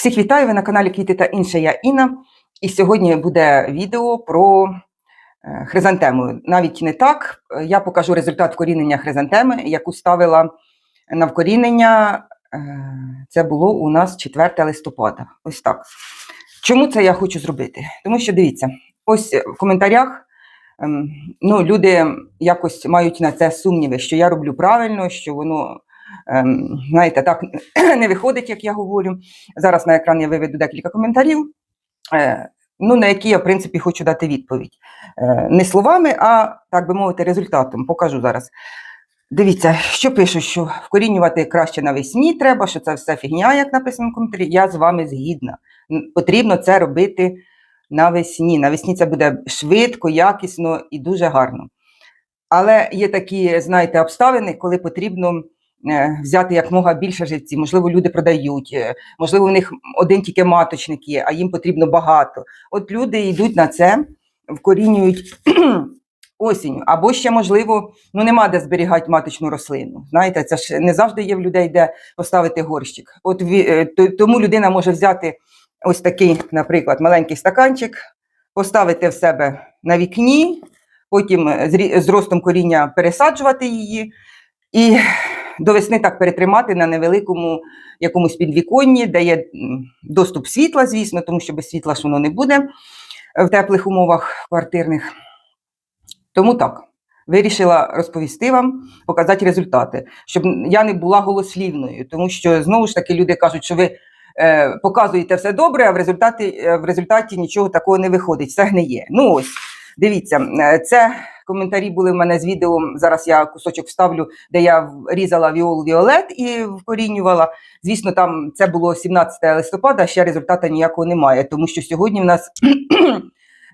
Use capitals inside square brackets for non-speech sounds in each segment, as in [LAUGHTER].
Всіх вітаю, ви на каналі Квіти та інше. Я Інна. І сьогодні буде відео про е, хризантему. Навіть не так. Я покажу результат вкорінення хризантеми, яку ставила на вкорінення. е, Це було у нас 4 листопада. Ось так. Чому це я хочу зробити? Тому що дивіться, ось в коментарях ем, ну, люди якось мають на це сумніви, що я роблю правильно, що воно. Ем, Знаєте, так [CLEARS THROAT] не виходить, як я говорю. Зараз на екран я виведу декілька коментарів, е, ну, на які я, в принципі, хочу дати відповідь. Е, Не словами, а, так би мовити, результатом. Покажу зараз. Дивіться, що пишуть, що вкорінювати краще навесні треба, що це все фігня, як написано в коментарі. Я з вами згідна. Потрібно це робити навесні. Навесні це буде швидко, якісно і дуже гарно. Але є такі, знаєте, обставини, коли потрібно е, взяти якмога більше живців. Можливо, люди продають, е, можливо, у них один тільки маточник є, а їм потрібно багато. От люди йдуть на це, вкорінюють [CLEARS THROAT] осінню. Або ще, можливо, ну нема де зберігати маточну рослину. Знаєте, це ж не завжди є в людей, де поставити горщик. От е, то- тому людина може взяти ось такий, наприклад, маленький стаканчик, поставити в себе на вікні, потім з ростом коріння пересаджувати її і до весни так перетримати на невеликому якомусь підвіконні, де є доступ світла, звісно, тому що без світла ж воно не буде в теплих умовах квартирних. Тому так. Вирішила розповісти вам, показати результати, щоб я не була голослівною, тому що знову ж таки люди кажуть, що ви е, показуєте все добре, а в результаті, е, в результаті нічого такого не виходить, все гниє. Ну ось, дивіться, е, це коментарі були в мене з відео. Зараз я кусочок вставлю, де я різала віол Віолет і вкорінювала. Звісно, там це було 17 листопада, ще результату ніякого немає, тому що сьогодні в нас. [CLEARS THROAT]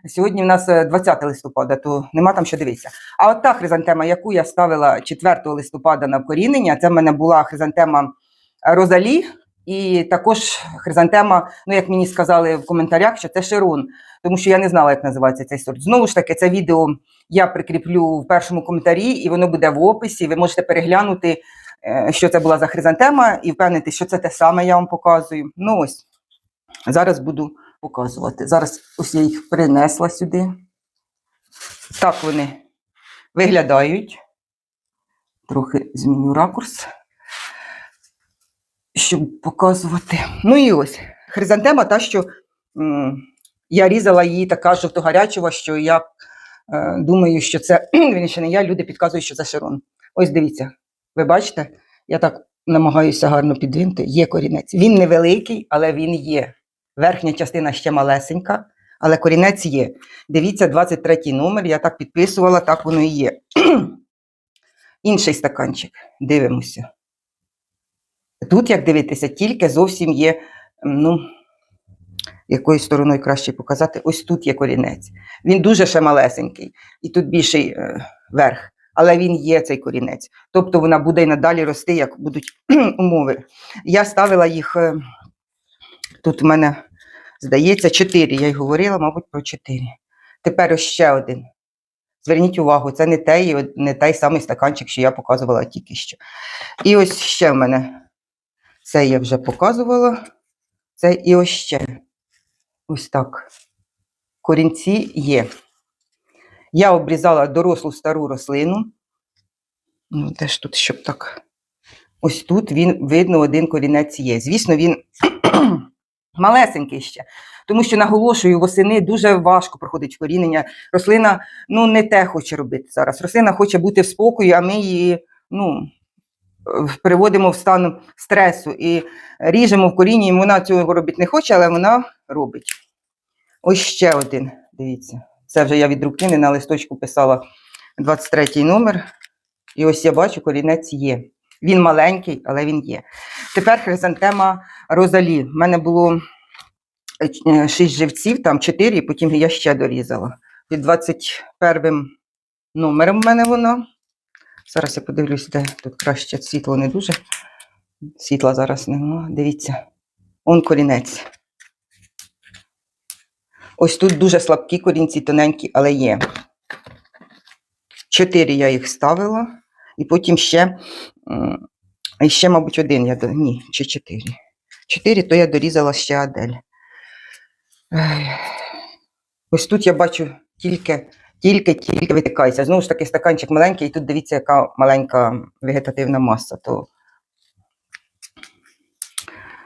Сьогодні в нас е, 20 листопада, то нема там що дивитися. А от та хризантема, яку я ставила 4 листопада на вкорінення, це в мене була хризантема Розалі, і також хризантема, ну як мені сказали в коментарях, що це Широн, тому що я не знала, як називається цей сорт. Знову ж таки, це відео я прикріплю в першому коментарі, і воно буде в описі. Ви можете переглянути, е, що це була за хризантема, і впевнити, що це те саме я вам показую. Ну ось зараз буду показувати. Зараз ось я їх принесла сюди. Так вони виглядають. Трохи зміню ракурс, щоб показувати. Ну і ось хризантема, та, що м, я різала її така жовто-гарячова, що я е, думаю, що це [CLEARS THROAT] вірніше, не я, люди підказують, що це широн. Ось дивіться, ви бачите, я так намагаюся гарно підвинути. Є корінець. Він невеликий, але він є. Верхня частина ще малесенька, але корінець є. Дивіться, 23 номер, я так підписувала, так воно і є. [CLEARS THROAT] Інший стаканчик. Дивимося. Тут, як дивитися, тільки зовсім є, ну, якою стороною краще показати. Ось тут є корінець. Він дуже ще малесенький, і тут більший е, верх. Але він є цей корінець. Тобто вона буде і надалі рости, як будуть [CLEARS THROAT] умови. Я ставила їх. е, Тут у мене, здається, чотири. Я й говорила, мабуть, про чотири. Тепер ще один. Зверніть увагу, це не той, не той самий стаканчик, що я показувала тільки що. І ось ще в мене. Це я вже показувала. Це і ось ще. Ось так. Корінці є. Я обрізала дорослу стару рослину. Ну, де ж тут, щоб так. Ось тут він, видно, один корінець є. Звісно, він [CLEARS THROAT] малесенький ще. Тому що наголошую, восени дуже важко проходить корінення. Рослина ну, не те хоче робити зараз. Рослина хоче бути в спокої, а ми її ну, переводимо в стан стресу і ріжемо в корінні. Вона цього робити не хоче, але вона робить. Ось ще один. Дивіться. Це вже я від руки не на листочку писала 23 номер. І ось я бачу, корінець є. Він маленький, але він є. Тепер хризантема Розалі. У мене було 6 живців, там 4, і потім я ще дорізала. Під 21 номером в мене воно. Зараз я подивлюсь, де тут краще світло не дуже. Світла зараз нема. Дивіться. Он корінець. Ось тут дуже слабкі корінці, тоненькі, але є. Чотири я їх ставила, і потім ще, і ще, мабуть, один я ні, чи чотири. 4, то я дорізала ще Адель. Ось тут я бачу тільки, тільки, тільки витикається. Знову ж таки, стаканчик маленький, і тут дивіться, яка маленька вегетативна маса. То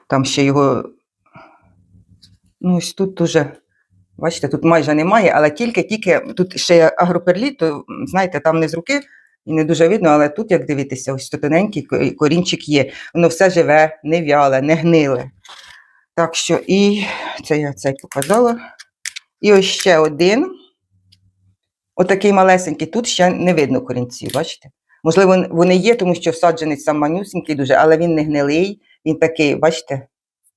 там ще його. Ну, ось тут дуже. Бачите, тут майже немає, але тільки-тільки тут ще агроперліт, то знаєте, там не з руки і не дуже видно, але тут, як дивитися, ось тут тоненький корінчик є. Воно все живе, не вяле, не гниле. Так що і це я цей показала. І ось ще один. Отакий малесенький. Тут ще не видно корінців, бачите? Можливо, вони є, тому що саджанець сам манюсенький дуже, але він не гнилий. Він такий, бачите,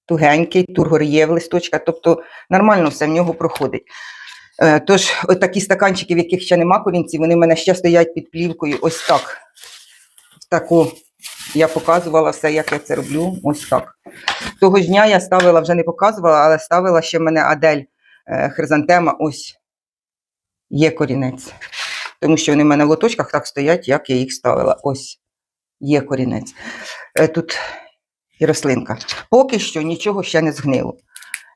тугенький, тургор є в листочка, тобто нормально все в нього проходить. Е, Тож, от такі стаканчики, в яких ще нема корінців, вони в мене ще стоять під плівкою. Ось так. Таку я показувала все, як я це роблю. Ось так. Того ж дня я ставила, вже не показувала, але ставила ще в мене Адель е, хризантема. Ось є корінець. Тому що вони в мене в лоточках так стоять, як я їх ставила. Ось є корінець. Е, Тут і рослинка. Поки що нічого ще не згнило.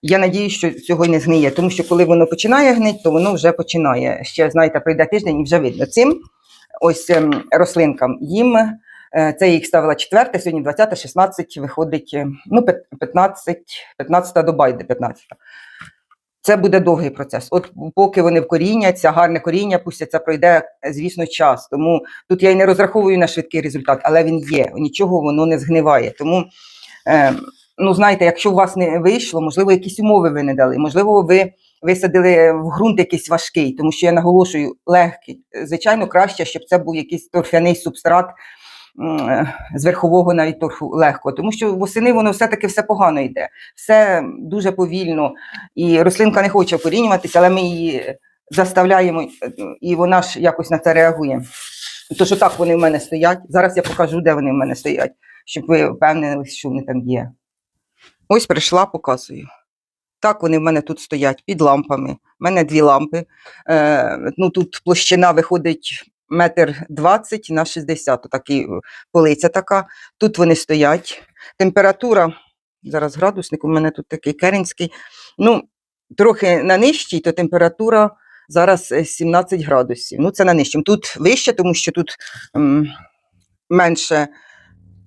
Я надію, що цього не згниє, тому що коли воно починає гнити, то воно вже починає. Ще, знаєте, пройде тиждень і вже видно. Цим ось ем, рослинкам їм. е, Це їх ставила четверте, сьогодні 20, 16, виходить, е, ну, 15, 15 доба йде 15. Це буде довгий процес. От поки вони вкоріняться, гарне коріння пустяться, пройде, звісно, час. Тому тут я й не розраховую на швидкий результат, але він є. Нічого воно не згниває. Тому, е, ну знаєте, якщо у вас не вийшло, можливо, якісь умови ви не дали, можливо, ви висадили в ґрунт якийсь важкий, тому що я наголошую легкий. Звичайно, краще, щоб це був якийсь торфяний субстрат. З верхового навіть торфу легко, тому що восени воно все-таки все погано йде, все дуже повільно, і рослинка не хоче вкорінюватися, але ми її заставляємо, і вона ж якось на це реагує. Тож отак вони в мене стоять. Зараз я покажу, де вони в мене стоять, щоб ви впевнилися, що вони там є. Ось прийшла, показую. Так вони в мене тут стоять під лампами. У мене дві лампи. Е, ну, тут площина виходить метр двадцять на 60, такий е, полиця така. Тут вони стоять. Температура, зараз градусник, у мене тут такий керінський. Ну, трохи на нижчій, то температура зараз е, 17 градусів. Ну, це на нижчому. Тут вище, тому що тут м, менше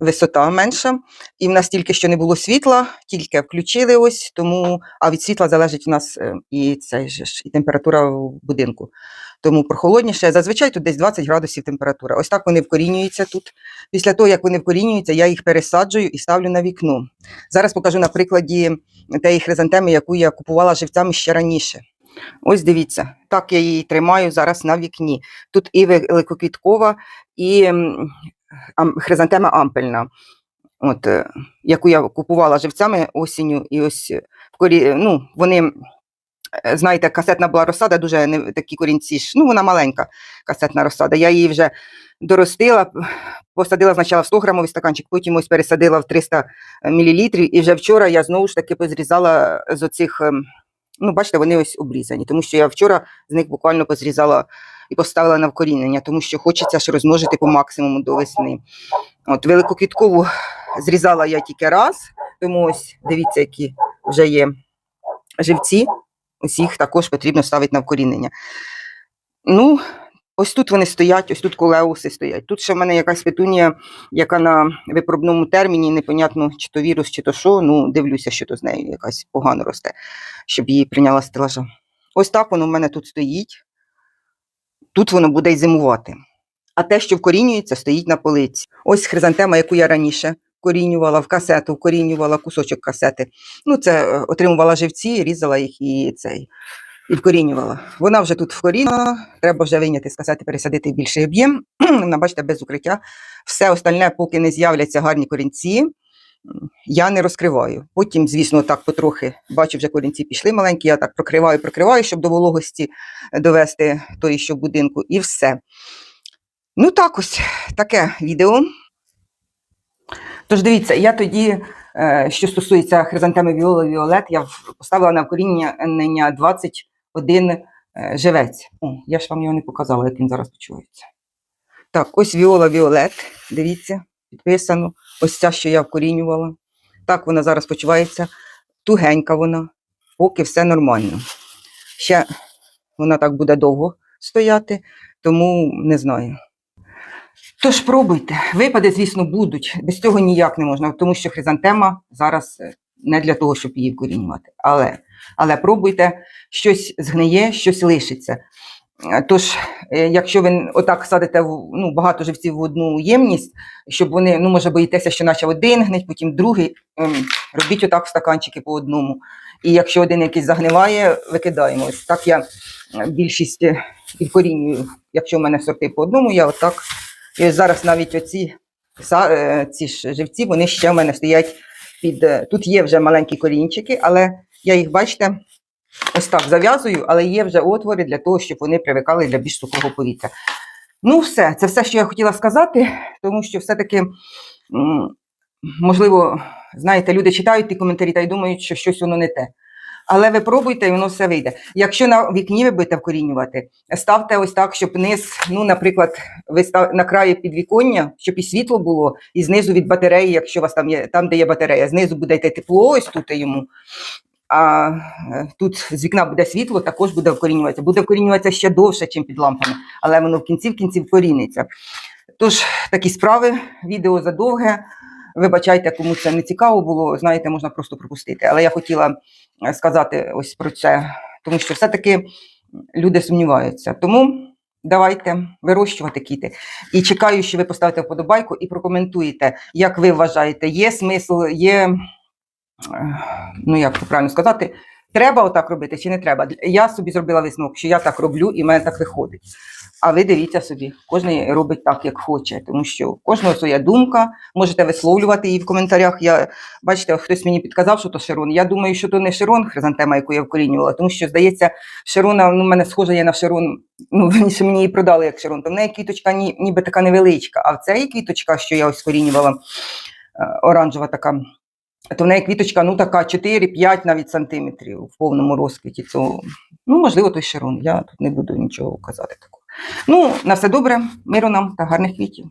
висота менша, і в нас тільки що не було світла, тільки включили ось, тому, а від світла залежить у нас е, і цей ж, і температура в будинку. Тому прохолодніше. Зазвичай тут десь 20 градусів температура. Ось так вони вкорінюються тут. Після того, як вони вкорінюються, я їх пересаджую і ставлю на вікно. Зараз покажу на прикладі тієї хризантеми, яку я купувала живцями ще раніше. Ось дивіться, так я її тримаю зараз на вікні. Тут і великоквіткова, і хризантема ампельна, от, е, яку я купувала живцями осінню. І ось е, в корі... ну, вони, е, знаєте, касетна була розсада, дуже не такі корінці. Ну, вона маленька касетна розсада. Я її вже доростила, посадила спочатку в 100 грамовий стаканчик, потім ось пересадила в 300 мл. І вже вчора я знову ж таки позрізала з оцих. ем, Ну, бачите, вони ось обрізані, тому що я вчора з них буквально позрізала і поставила на вкорінення, тому що хочеться ж розмножити по максимуму до весни. От великоквіткову зрізала я тільки раз, тому ось дивіться, які вже є живці. Їх також потрібно ставити на вкорінення. Ну, ось тут вони стоять, ось тут колеуси стоять. Тут ще в мене якась петунія, яка на випробному терміні, непонятно, чи то вірус, чи то що. Ну, дивлюся, що то з нею якась погано росте, щоб її прийняла стелажа. Ось так воно в мене тут стоїть. Тут воно буде й зимувати. А те, що вкорінюється, стоїть на полиці. Ось хризантема, яку я раніше вкорінювала в касету, вкорінювала кусочок касети. Ну, це е, отримувала живці, різала їх і цей. І вкорінювала. Вона вже тут вкорінена, треба вже вийняти з касети, пересадити більший об'єм. [CLEARS THROAT] Вона, бачите, без укриття. Все остальне, поки не з'являться гарні корінці, я не розкриваю. Потім, звісно, так потрохи бачу, вже корінці пішли маленькі, я так прокриваю, прокриваю, щоб до вологості довести той, що будинку, і все. Ну, так ось таке відео. Тож дивіться, я тоді, е, що стосується хризантеми Віола Віолет, я поставила на вкорінення 21 е, живець. О, я ж вам його не показала, як він зараз почувається. Так, ось Віола Віолет, дивіться, підписано. Ось ця, що я вкорінювала. Так вона зараз почувається. Тугенька вона, поки все нормально. Ще вона так буде довго стояти, тому не знаю. Тож пробуйте. Випади, звісно, будуть. Без цього ніяк не можна, тому що хризантема зараз е, не для того, щоб її вкорінювати. Але, але пробуйте, щось згниє, щось лишиться. Е, Тож, е, якщо ви отак садите ну, багато живців в одну ємність, щоб вони, ну, може, боїтеся, що наче один гнить, потім другий, ем, робіть отак в стаканчики по одному. І якщо один якийсь загниває, викидаємо. Ось так я е, більшість і вкорінюю. Якщо в мене сорти по одному, я отак. І ось зараз навіть оці ці ж живці, вони ще в мене стоять під. Тут є вже маленькі корінчики, але я їх, бачите, ось так зав'язую, але є вже отвори для того, щоб вони привикали для більш сухого повітря. Ну, все, це все, що я хотіла сказати, тому що все-таки, можливо, знаєте, люди читають ті коментарі та й думають, що щось воно не те. Але ви пробуйте, і воно все вийде. Якщо на вікні ви будете вкорінювати, ставте ось так, щоб низ, ну, наприклад, ви став на краї підвіконня, щоб і світло було, і знизу від батареї, якщо у вас там є, там, де є батарея, знизу буде йти тепло, ось тут йому. А е, тут з вікна буде світло, також буде вкорінюватися. Буде вкорінюватися ще довше, ніж під лампами, але воно в кінці в кінці вкоріниться. Тож такі справи, відео задовге. Вибачайте, кому це не цікаво було, знаєте, можна просто пропустити. Але я хотіла е, сказати ось про це, тому що все-таки люди сумніваються. Тому давайте вирощувати квіти. І чекаю, що ви поставите вподобайку і прокоментуєте, як ви вважаєте, є смисл, є, ну як це правильно сказати, треба отак робити чи не треба. Я собі зробила висновок, що я так роблю і в мене так виходить. А ви дивіться собі, кожен робить так, як хоче, тому що в кожного своя думка, можете висловлювати її в коментарях. Я бачите, хтось мені підказав, що то Широн. Я думаю, що то не Широн, хризантема, яку я вкорінювала, тому що здається, Широна, ну, в мене схожа є на Широн. Ну, верніше мені її продали як Широн. То в неї квіточка ні, ніби така невеличка, а в цій квіточка, що я ось вкорінювала, е, оранжева така. То в неї квіточка, ну така 4-5 навіть сантиметрів в повному розквіті. То, ну, можливо, той Широн. Я тут не буду нічого казати такого. Ну, на все добре, миру нам та гарних квітів.